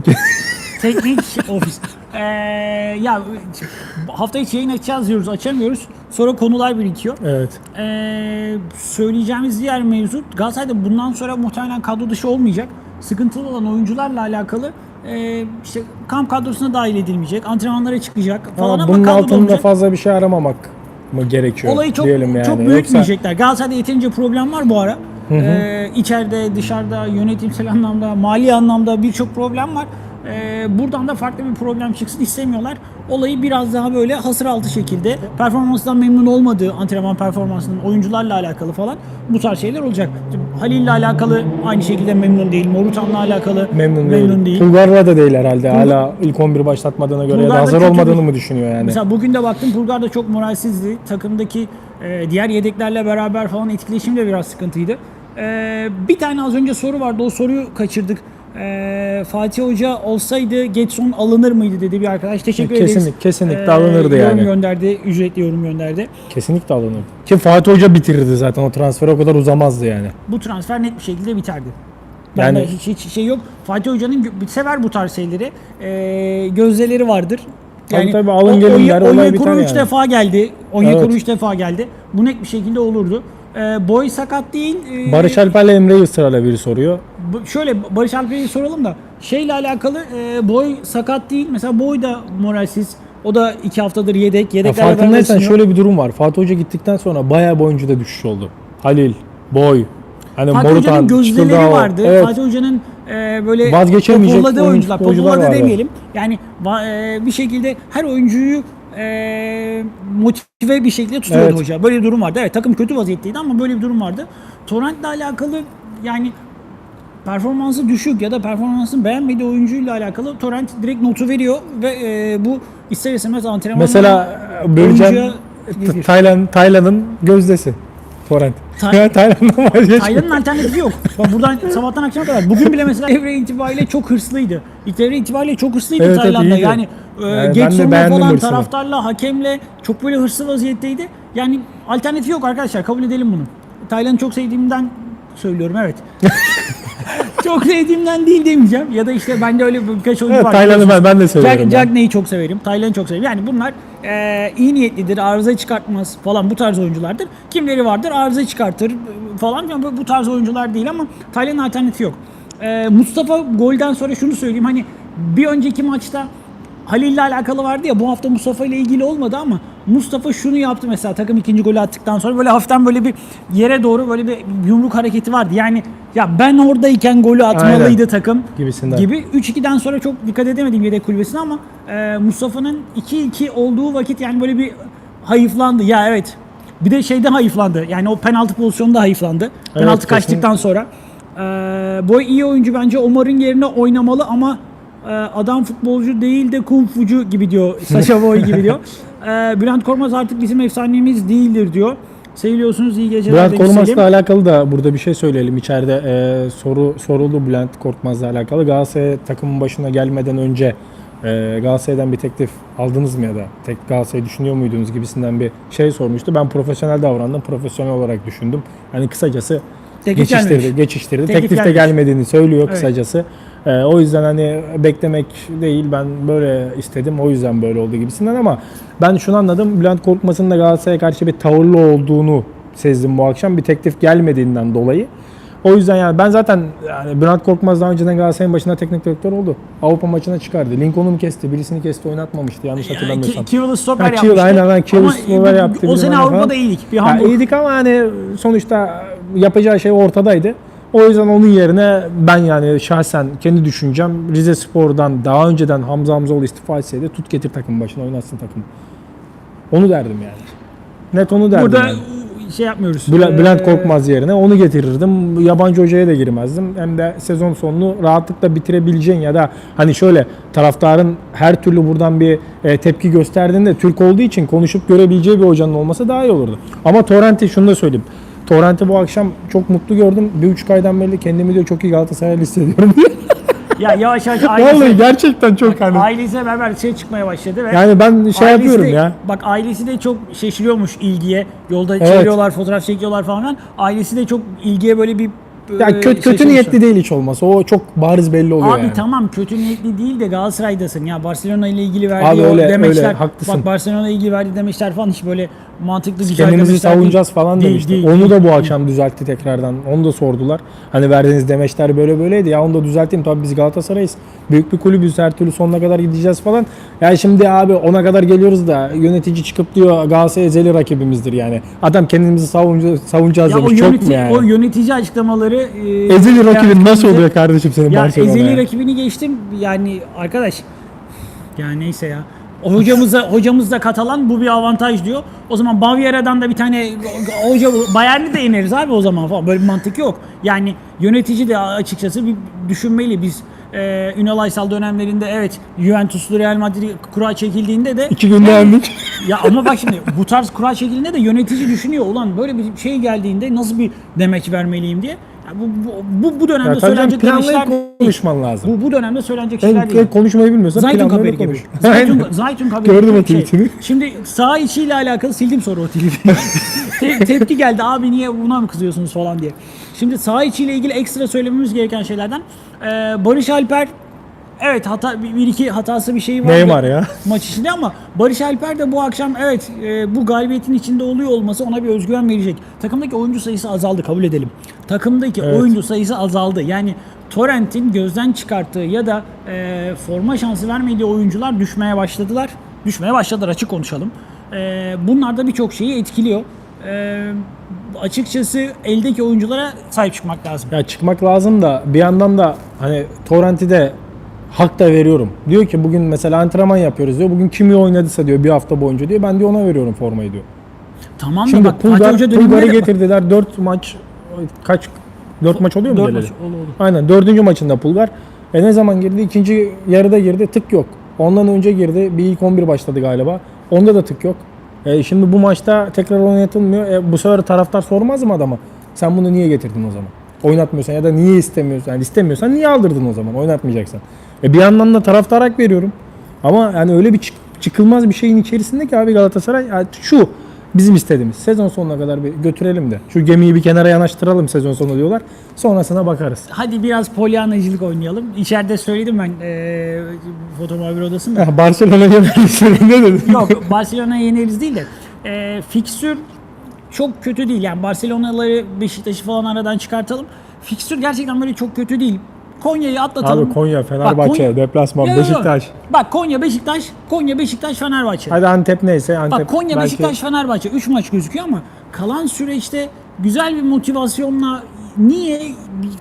teknik. Teknik ofis. Ee, ya hafta içi yayın açacağız diyoruz, açamıyoruz. Sonra konular birikiyor. evet. Ee, söyleyeceğimiz diğer mevzu Galatasaray'da bundan sonra muhtemelen kadro dışı olmayacak. Sıkıntılı olan oyuncularla alakalı e, işte kamp kadrosuna dahil edilmeyecek, antrenmanlara çıkacak falan Ama ama bunun altında fazla bir şey aramamak mı gerekiyor Olayı çok diyelim yani. çok Yoksa büyütmeyecekler. Galatasaray'da yeterince problem var bu ara. Ee, içeride, dışarıda, yönetimsel anlamda, mali anlamda birçok problem var. Ee, buradan da farklı bir problem çıksın istemiyorlar. Olayı biraz daha böyle hasır altı şekilde performansından memnun olmadığı antrenman performansının oyuncularla alakalı falan bu tarz şeyler olacak. Halil'le alakalı aynı şekilde memnun değil. Morutan'la alakalı memnun, memnun değil. değil. Bulgar'la da değil herhalde. Hala ilk 11 başlatmadığına göre ya da hazır olmadığını bir- mı düşünüyor yani? Mesela bugün de baktım Pulgar da çok moralsizdi. Takımdaki e, diğer yedeklerle beraber falan etkileşim de biraz sıkıntıydı. E, bir tane az önce soru vardı. O soruyu kaçırdık. E, Fatih Hoca olsaydı Getson alınır mıydı dedi bir arkadaş. Teşekkür ederiz. Kesinlik- kesinlikle alınırdı yorum yani. gönderdi. Ücretli yorum gönderdi. Kesinlikle alınır. Ki Fatih Hoca bitirirdi zaten o transfer o kadar uzamazdı yani. Bu transfer net bir şekilde biterdi. Yani Yani- hiç, hiç şey yok. Fatih Hoca'nın sever bu tarz şeyleri. E, gözdeleri vardır. Tabii tabii, alın o- gelin Oye- der, biter üç yani. defa geldi. Onyekuru Evet. 3 defa geldi. Bu net bir şekilde olurdu. E, boy sakat değil. E, Barış Alper'le Emre'yi ısrarla biri soruyor. bu- şöyle Barış Alper'e soralım da şeyle alakalı e, boy sakat değil. Mesela boy da moralsiz. O da iki haftadır yedek. Ya Yedeklerle beraber farkındaysan şöyle bir durum var. Fatih Hoca gittikten sonra bayağı bir oyuncuda düşüş oldu. Halil, Boy, hani Fatih Morutan, Hoca'nın Çıkıldao. vardı. Evet. Fatih Hoca'nın e, böyle Vazgeçemeyecek oyuncu- oyuncular. vardı. demeyelim. Yani e, bir şekilde her oyuncuyu e, motive bir şekilde tutuyordu Evet. hoca. Böyle bir durum vardı. Evet takım kötü vaziyetteydi ama böyle bir durum vardı. Torrent'le alakalı yani performansı düşük ya da performansını beğenmediği oyuncuyla alakalı Torrent direkt notu veriyor ve e, bu ister istemez antrenmanla Mesela e, böleceğim. Taylan, Taylan'ın gözdesi. Torrent. Tay- Ya Taylan'dan vazgeçmiyor. Taylan'ın alternatifi yok. Bak buradan sabahtan akşama kadar. Bugün bile mesela devre itibariyle çok hırslıydı. İlk devre itibariyle çok hırslıydı Evet, evet, Tayland'da. iyiydi. yani e, Yani ben de Getson'la beğendim falan hırsını. taraftarla, hakemle çok böyle hırslı vaziyetteydi. Yani alternatifi yok arkadaşlar. Kabul edelim bunu. Tayland'ı çok sevdiğimden söylüyorum evet. çok sevdiğimden değil demeyeceğim. Ya da işte bende öyle birkaç oyuncu Evet, var. Tayland'ı ben, ben de seviyorum. Jack, ben. Cagney'i çok severim. Taylan'ı çok severim. Yani bunlar e, iyi niyetlidir, arıza çıkartmaz falan bu tarz oyunculardır. Kimleri vardır arıza çıkartır falan. Yani bu- bu tarz oyuncular değil ama Taylan'ın alternatifi yok. E, Mustafa golden sonra şunu söyleyeyim. Hani bir önceki maçta Halil'le alakalı vardı ya bu hafta Mustafa ile ilgili olmadı ama Mustafa şunu yaptı mesela takım ikinci golü attıktan sonra böyle hafiften böyle bir yere doğru böyle bir yumruk hareketi vardı. Yani ya ben oradayken golü atmalıydı Aynen. takım Gibisinden. gibi. 3-2'den sonra çok dikkat edemedim yedek kulübesine ama e, Mustafa'nın 2-2 olduğu vakit yani böyle bir hayıflandı. Ya evet. Bir de şeyde hayıflandı. Yani o penaltı pozisyonunda hayıflandı. penaltı kesin. kaçtıktan sonra. E, Boy iyi oyuncu bence Omar'ın yerine oynamalı ama adam futbolcu değil de kung fucu gibi diyor. Sasha Boy gibi diyor. E, Bülent Korkmaz artık bizim efsanemiz değildir diyor. Seviliyorsunuz iyi geceler Bülent Korkmaz'la alakalı da burada bir şey söyleyelim. İçeride e, soru soruldu Bülent Korkmaz'la alakalı. Galatasaray takımın başına gelmeden önce e, Galatasaray'dan bir teklif aldınız mı ya da tek Galatasaray düşünüyor muydunuz gibisinden bir şey sormuştu. Ben profesyonel davrandım. Profesyonel olarak düşündüm. Hani kısacası Teklif geçiştirdi, gelmemiş. geçiştirdi. Teklif Teklif, de gelmediğini söylüyor Evet. kısacası. E, o yüzden hani beklemek değil ben böyle istedim. O yüzden böyle oldu gibisinden ama ben şunu anladım. Bülent Korkmaz'ın da Galatasaray'a karşı bir tavırlı olduğunu sezdim bu akşam. Bir teklif gelmediğinden dolayı. O yüzden yani ben zaten yani Bülent Korkmaz daha önceden Galatasaray'ın başına teknik direktör oldu. Avrupa maçına çıkardı. Lincoln'u mu kesti, birisini kesti, oynatmamıştı yanlış hatırlamıyorsam. Ki- Kivalı stoper yapmıştı. aynen, aynen, Kivalı Ama stoper yaptı, O sene Avrupa'da iyiydik. Bir Ya Hamburg. iyiydik ama hani sonuçta yapacağı şey ortadaydı. O yüzden onun yerine ben yani şahsen kendi düşüncem Rize Spor'dan daha önceden Hamza Hamzoğlu istifa etseydi tut getir takım başına oynatsın takım. Onu derdim yani. Net onu derdim Burada yani. şey yapmıyoruz. Bülent, Ee, Bülent Korkmaz yerine onu getirirdim. Yabancı hocaya da girmezdim. Hem de sezon sonunu rahatlıkla bitirebileceğin ya da hani şöyle taraftarın her türlü buradan bir e, tepki gösterdiğinde Türk olduğu için konuşup görebileceği bir hocanın olması daha iyi olurdu. Ama Torrent'i şunu da söyleyeyim. Torrent'i bu akşam çok mutlu gördüm. Bir buçuk aydan beri kendimi diyor çok iyi Galatasaraylı hissediyorum diye. Ya yavaş yavaş Vallahi ailesi, gerçekten çok hani. ailesiyle beraber şey çıkmaya başladı ve Yani ben şey yapıyorum de- ya. Bak ailesi de çok şaşırıyormuş ilgiye. Yolda Evet. çeviriyorlar, fotoğraf çekiyorlar falan. Ailesi de çok ilgiye böyle bir Ya kötü, kötü şaşırmışlar. niyetli değil hiç olmasa. O çok bariz belli oluyor Abi yani. tamam kötü niyetli değil de Galatasaray'dasın. Ya Barcelona ile ilgili verdiği Abi o öyle, demeçler. öyle, haklısın. Bak Barcelona ile ilgili verdiği demeçler falan hiç böyle mantıklı güzel Kendimizi değil. savunacağız falan Değil, demişti. değil, Onu değil. da bu akşam düzeltti tekrardan. Onu da sordular. Hani verdiğiniz demeçler böyle böyleydi. Ya onu da düzelteyim. Tabii biz Galatasaray'ız. Büyük bir kulübüz. Her türlü sonuna kadar gideceğiz falan. Ya şimdi abi ona kadar geliyoruz da yönetici çıkıp diyor Galatasaray ezeli rakibimizdir yani. Adam kendimizi savunca, savunacağız Ya o, demiş. Çok mu yani? o yönetici açıklamaları e, ezeli rakibin nasıl oluyor kardeşim senin Ya Barcelona'ya? ezeli rakibini geçtim yani arkadaş. Yani neyse ya. O hocamıza hocamız da Katalan bu bir avantaj diyor. O zaman Baviera'dan da bir tane hoca Bayern'i de yeneriz abi o zaman falan. Böyle bir mantık yok. Yani yönetici de açıkçası bir düşünmeli biz e, Ünal Aysal dönemlerinde evet Juventus'lu Real Madrid kura çekildiğinde de İki günde yendik. ya ama bak şimdi bu tarz kura çekildiğinde de yönetici düşünüyor ulan böyle bir şey geldiğinde nasıl bir demeç vermeliyim diye. Ya bu, bu, bu, bu dönemde Ya söylenecek değil. konuşman lazım. Bu, bu dönemde söylenecek Sen şeyler değil. konuşmayı bilmiyorsan Zaytun haberi gibi. konuş. Zaytun, Aynen. Zaytun haberi Gördüm gibi o bir şey. tweetini. Şimdi sağ içiyle alakalı sildim sonra o tweet'i. Te- tepki geldi abi niye buna mı kızıyorsunuz falan diye. Şimdi sağ içiyle ilgili ekstra söylememiz gereken şeylerden e, Barış Alper evet hata bir, iki hatası bir şey var. Neymar ya. Maç içinde ama Barış Alper de bu akşam evet e, bu galibiyetin içinde oluyor olması ona bir özgüven verecek. Takımdaki oyuncu sayısı azaldı kabul edelim. Takımdaki Evet. oyuncu sayısı azaldı. Yani Torrent'in gözden çıkarttığı ya da e, forma şansı vermediği oyuncular düşmeye başladılar. Düşmeye başladılar açık konuşalım. E, bunlar da birçok şeyi etkiliyor. E, açıkçası eldeki oyunculara sahip çıkmak lazım. Ya çıkmak lazım da bir yandan da hani Torrent'i de hak da veriyorum. Diyor ki bugün mesela antrenman yapıyoruz diyor. Bugün kimi oynadıysa diyor bir hafta boyunca diyor. Ben diyor ona veriyorum formayı diyor. Tamam Şimdi da bak Fatih Pulgar, Hoca döneminde Pulgar'ı de- getirdiler. 4 maç kaç 4 maç oluyor mu? Dört geleli? maç, olur, olur. Aynen 4. maçında Pulgar. E ne zaman girdi? İkinci yarıda girdi. Tık yok. Ondan önce girdi. Bir ilk 11 başladı galiba. Onda da tık yok. E şimdi bu maçta tekrar oynatılmıyor. E bu sefer taraftar sormaz mı adama? Sen bunu niye getirdin o zaman? Oynatmıyorsan ya da niye istemiyorsan? Yani istemiyorsan niye aldırdın o zaman? Oynatmayacaksan. E bir yandan da taraftar hak veriyorum. Ama yani öyle bir çık- çıkılmaz bir şeyin içerisinde ki abi Galatasaray yani şu bizim istediğimiz sezon sonuna kadar bir götürelim de şu gemiyi bir kenara yanaştıralım sezon sonu diyorlar. Sonrasına bakarız. Hadi biraz polyanacılık oynayalım. İçeride söyledim ben e, foto muhabiri odasında. Barcelona yenerse ne dedin? Yok Barcelona'ya yeneriz değil de e, fikstür çok kötü değil. Yani Barcelona'ları Beşiktaş'ı falan aradan çıkartalım. Fikstür gerçekten böyle çok kötü değil. Konya'yı atlatalım. Abi Konya, Fenerbahçe, Konya- deplasman, yo. Beşiktaş. Bak Konya Beşiktaş, Konya Beşiktaş Fenerbahçe. Hadi Antep neyse Antep. Bak Konya belki- Beşiktaş Fenerbahçe 3 maç gözüküyor ama kalan süreçte güzel bir motivasyonla niye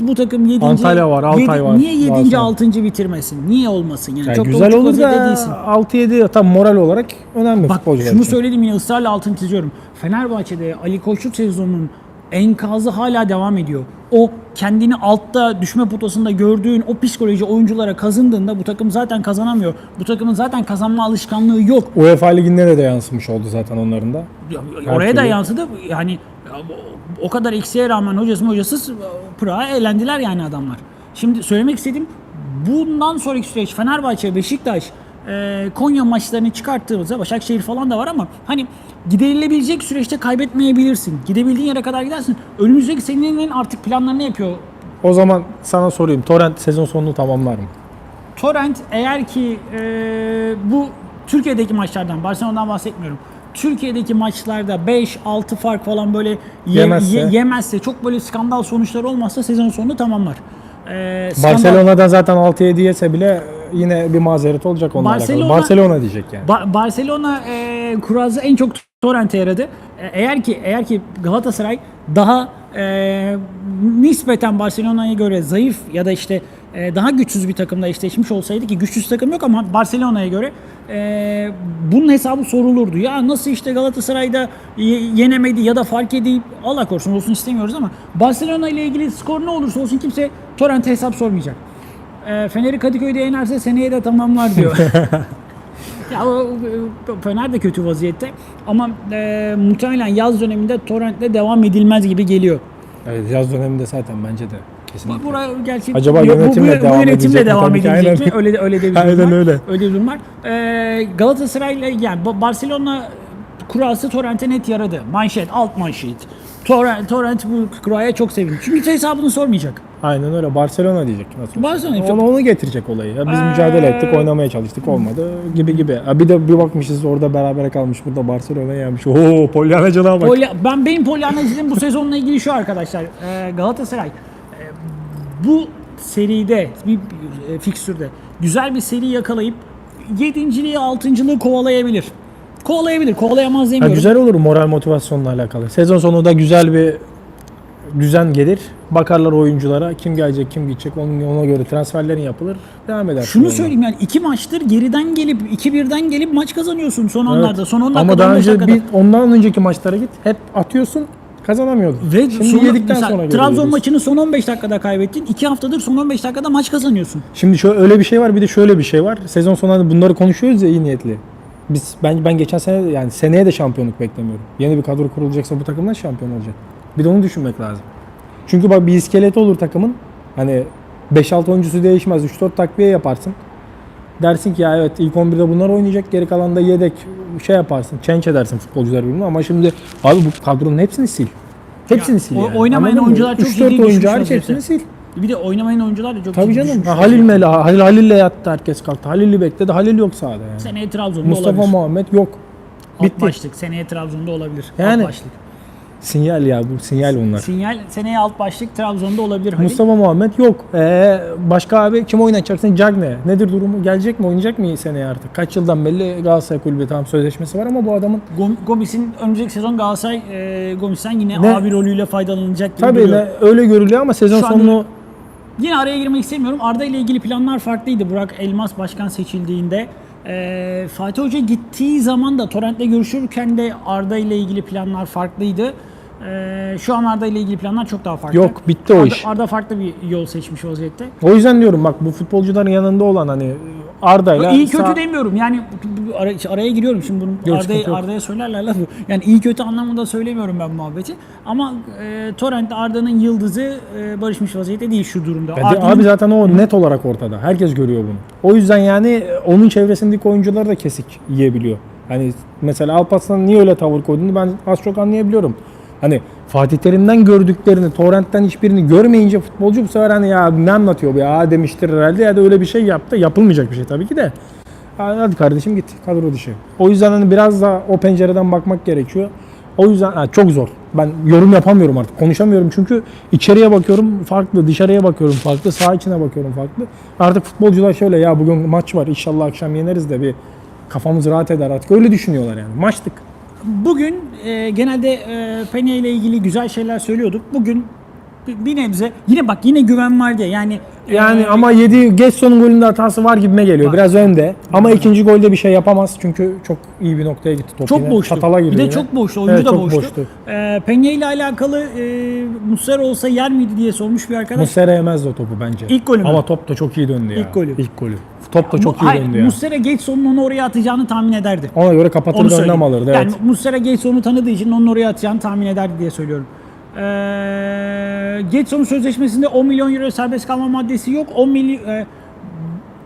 bu takım 7. Antalya var, Altay var, Niye 7. Galatasaray. 6. bitirmesin? Niye olmasın yani? Yani Çok güzel olur da değilsin. 6-7 tam moral olarak önemli Bak futbolcular şunu için. söyledim yine ısrarla altını çiziyorum. Fenerbahçe'de Ali Koçluk sezonunun enkazı hala devam ediyor. O kendini altta düşme potasında gördüğün o psikoloji oyunculara kazındığında bu takım zaten kazanamıyor. Bu takımın zaten kazanma alışkanlığı yok. UEFA liginde de, yansımış oldu zaten onların da. Ya, Oraya da türlü. yansıdı. Yani ya, o kadar eksiğe rağmen hocası hocasız Pırağa eğlendiler yani adamlar. Şimdi söylemek istediğim bundan sonraki süreç Fenerbahçe, Beşiktaş, e, Konya maçlarını çıkarttığımızda Başakşehir falan da var ama hani giderilebilecek süreçte kaybetmeyebilirsin. Gidebildiğin yere kadar gidersin. Önümüzdeki senenin artık planlarını yapıyor O zaman sana sorayım. Torrent sezon sonunu tamamlar mı? Torrent eğer ki e, bu Türkiye'deki maçlardan, Barcelona'dan bahsetmiyorum. Türkiye'deki maçlarda 5-6 fark falan böyle ye- Yemezse. ye- yemezse, çok böyle skandal sonuçlar olmazsa sezon sonunu tamamlar. E, skandal- Barcelona'dan zaten 6-7 yese bile yine bir mazeret olacak onunla Barcelona- alakalı. Barcelona diyecek yani. Ba- Barcelona e, kurazı en çok Torrent'e yaradı. E, eğer ki eğer ki Galatasaray daha e, nispeten Barcelona'ya göre zayıf ya da işte e, daha güçsüz bir takımla eşleşmiş olsaydı ki güçsüz takım yok ama Barcelona'ya göre e, bunun hesabı sorulurdu. Ya nasıl işte Galatasaray'da ye- yenemedi ya da fark edip Allah korusun olsun istemiyoruz ama Barcelona ile ilgili skor ne olursa olsun kimse Torrent'e hesap sormayacak. E, Fener'i Kadıköy'de yenerse seneye de tamamlar diyor. Ya o, Fener de kötü vaziyette ama e, muhtemelen yaz döneminde Torrent'le devam edilmez gibi geliyor. Evet, yaz döneminde zaten bence de. Kesinlikle. Bu Buraya gerçi Acaba bu- bu- yönetimle bu, devam yönetimle edilecek mi? devam edilecek aynen. mi? Öyle de öyle de bir Aynen durum var. öyle. Öyle bir durum var. E, Galatasaray'la yani Ba- Barcelona kurası Torrent'e net yaradı. Manşet, alt manşet. Torrent, Torrent bu kuraya çok sevindi. Çünkü hesabını sormayacak. Aynen öyle. Barcelona diyecek. Nasıl? Barcelona Onu, çok- onu getirecek olayı. Ya biz Ee, mücadele ettik, oynamaya çalıştık, olmadı gibi gibi. Ha bir de bir bakmışız orada berabere kalmış, burada Barcelona yenmiş. Oo, Polyanacılığa bak. Polya, ben benim Polyanacılığım bu sezonla ilgili şu arkadaşlar. Ee, Galatasaray e, bu seride bir e, fikstürde güzel bir seri yakalayıp 7.liği 6.lığı kovalayabilir. Kovalayabilir. Kovalayamaz Ha, demiyorum. güzel olur moral motivasyonla alakalı. Sezon sonunda güzel bir düzen gelir. Bakarlar oyunculara kim gelecek, kim gidecek onun ona göre transferlerin yapılır. Devam eder. Şunu sonra. söyleyeyim yani iki maçtır geriden gelip 2-1'den gelip maç kazanıyorsun son Evet. anlarda. Son 10 Ama dakikada daha 15 önce bir, ondan önceki maçlara git. Hep atıyorsun, kazanamıyordun. Ve Şimdi sonra, yedikten sonra Trabzon görüyoruz. maçını son 15 dakikada kaybettin. 2 haftadır son 15 dakikada maç kazanıyorsun. Şimdi şöyle öyle bir şey var bir de şöyle bir şey var. Sezon sonunda bunları konuşuyoruz ya iyi niyetli. Biz ben ben geçen sene yani seneye de şampiyonluk beklemiyorum. Yeni bir kadro kurulacaksa bu takım nasıl şampiyon olacak? Bir de onu düşünmek lazım. Çünkü bak bir iskelet olur takımın. Hani 5-6 oyuncusu değişmez. 3-4 takviye yaparsın. Dersin ki ya evet ilk 11'de bunlar oynayacak. Geri kalan da yedek şey yaparsın. Change edersin futbolcular birbirine ama şimdi abi bu kadronun hepsini sil. Hepsini sil o- yani. oynamayan Anladın mı? oyuncular çok 3-4 ciddi oyuncu hariç hepsini sil. Bir de oynamayan oyuncular da çok Tabii canım. Ha. Halil Mela, Halil Halil'le yattı herkes kalktı. Halil'i bekledi. Halil yok sahada yani. Seneye Trabzon'da Mustafa olabilir. Muhammed yok. Alt Bitti. başlık. Seneye Trabzon'da olabilir. Yani. Alt başlık. Sinyal ya bu sinyal bunlar. Sinyal seneye alt başlık Trabzon'da olabilir. Halil. Mustafa Muhammed yok. Ee, başka abi kim oynatacaksın? Cagne. Nedir durumu? Gelecek mi? Oynayacak mı seneye artık? Kaç yıldan belli Galatasaray kulübü tamam sözleşmesi var ama bu adamın Gom- Gomis'in önümüzdeki sezon Galatasaray e, Gomis'ten yine Ne? abi rolüyle faydalanacak gibi tabii ne, öyle görülüyor ama sezon Şu sonunu Yine araya girmek istemiyorum. Arda ile ilgili planlar farklıydı. Burak Elmas başkan seçildiğinde. Ee, Fatih Hoca gittiği zaman da Torrent'le görüşürken de Arda ile ilgili planlar farklıydı. Ee, şu an Arda ile ilgili planlar çok daha farklı. Yok, bitti o Arda, iş. Arda farklı bir yol seçmiş vaziyette. o yüzden diyorum bak bu futbolcuların yanında olan hani Arda'yla İyi kötü sağ- demiyorum. Yani bu- bu- ara- araya giriyorum şimdi bunu Arda'ya. Arda'ya söylerler lafı. Yani iyi kötü anlamında söylemiyorum ben muhabbeti. Ama e, Torrent'te Arda'nın yıldızı e, barışmış vaziyette değil şu durumda. De- abi zaten o net olarak ortada. Herkes görüyor bunu. O yüzden yani e, onun çevresindeki oyuncular da kesik yiyebiliyor. Hani mesela Alparslan'ın niye öyle tavır koyduğunu ben az çok anlayabiliyorum. Hani Fatih Terim'den gördüklerini, Torrent'ten hiçbirini görmeyince futbolcu bu sefer hani ya ne anlatıyor bu ya demiştir herhalde ya da öyle bir şey yaptı. Yapılmayacak bir şey tabii ki de. Ha, Hadi kardeşim git kadro dışı. O yüzden hani biraz da o pencereden bakmak gerekiyor. O yüzden ha, çok zor. Ben yorum yapamıyorum artık. Konuşamıyorum çünkü içeriye bakıyorum farklı, dışarıya bakıyorum farklı, saha içine bakıyorum farklı. Artık futbolcular şöyle ya bugün maç var inşallah akşam yeneriz de bir kafamız rahat eder artık. Öyle düşünüyorlar yani. Maçtık. Bugün e, genelde e, Peña ile ilgili güzel şeyler söylüyorduk. Bugün bir, bir nebze yine bak yine güven var diye yani Yani e, ama yedi Getson'un golünde hatası var gibime geliyor. Var. Biraz önde. Ama ikinci golde bir şey yapamaz. Çünkü çok iyi bir noktaya gitti top çok yine. boştu. Çatala Bir girdi de yine. çok boştu. Oyuncu Evet, da boştu. boştu. E, Peña ile alakalı e, Muslera olsa yer miydi diye sormuş bir arkadaş. Muslera yemezdi o topu bence. İlk golü mü? Ama top da çok iyi döndü ya. İlk golü. İlk golü. Top da çok iyi Hayır, döndü ya. Muslera Getsson'un onu oraya atacağını tahmin ederdi. Ona göre kapatır da önlem alırdı. Yani Evet. Muslera Getsson'u tanıdığı için onun oraya atacağını tahmin ederdi diye söylüyorum. Getsson'un sözleşmesinde 10 milyon euro serbest kalma maddesi yok. 10 milyon e,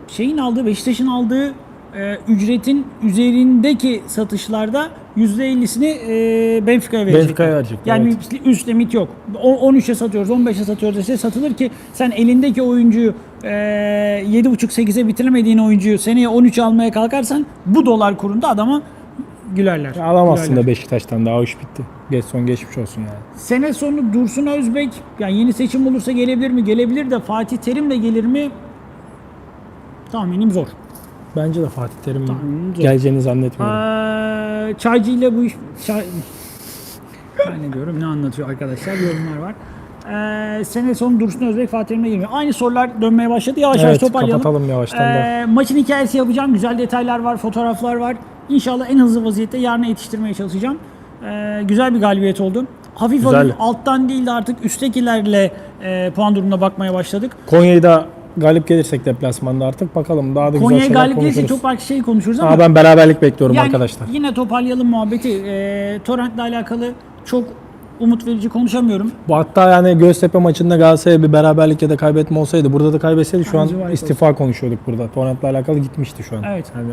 şeyin aldığı Beşiktaş'ın aldığı e, ücretin üzerindeki satışlarda %50'sini e, Benfica'ya verecek. Benfica'ya verecek, Yani evet. üst limit yok. O- 13'e satıyoruz, 15'e satıyoruz dese satılır ki sen elindeki oyuncuyu e, 7.5-8'e bitiremediğin oyuncuyu seneye 13 almaya kalkarsan bu dolar kurunda adama gülerler. Alamazsın Gülerler. da Beşiktaş'tan daha iş bitti. Geç son geçmiş olsun yani. Sene sonu Dursun Özbek yani yeni seçim olursa gelebilir mi? Gelebilir de Fatih Terim de gelir mi? Tahminim zor. Bence de Fatih Terim Tahminim zor. geleceğini zannetmiyorum. Ee, Çaycı ile bu iş... Çay... ben ne diyorum ne anlatıyor arkadaşlar yorumlar var. Ee, sene sonu Dursun Özbek Fatih Terim'e girmiyor. Aynı sorular dönmeye başladı. Yavaş yavaş Evet, toparlayalım. kapatalım yavaştan da. Ee, maçın hikayesi yapacağım. Güzel detaylar var, fotoğraflar var. İnşallah en hızlı vaziyette yarına yetiştirmeye çalışacağım. Ee, güzel bir galibiyet oldu. Hafif Güzel. hafif alttan değil de artık üsttekilerle e, puan durumuna bakmaya başladık. Konya'yı da galip gelirsek deplasmanda artık bakalım daha da güzel Konya'ya şeyler galip gelirse konuşuruz. çok farklı şey konuşuruz ama Ama ben beraberlik bekliyorum yani arkadaşlar. yine toparlayalım muhabbeti. E, Torrent'le alakalı çok umut verici konuşamıyorum. Bu hatta yani Göztepe maçında Galatasaray'a bir beraberlik ya da kaybetme olsaydı burada da kaybetseydi şu Bence an istifa konuşuyorduk burada. Torrent'le alakalı gitmişti şu an. Evet. Yani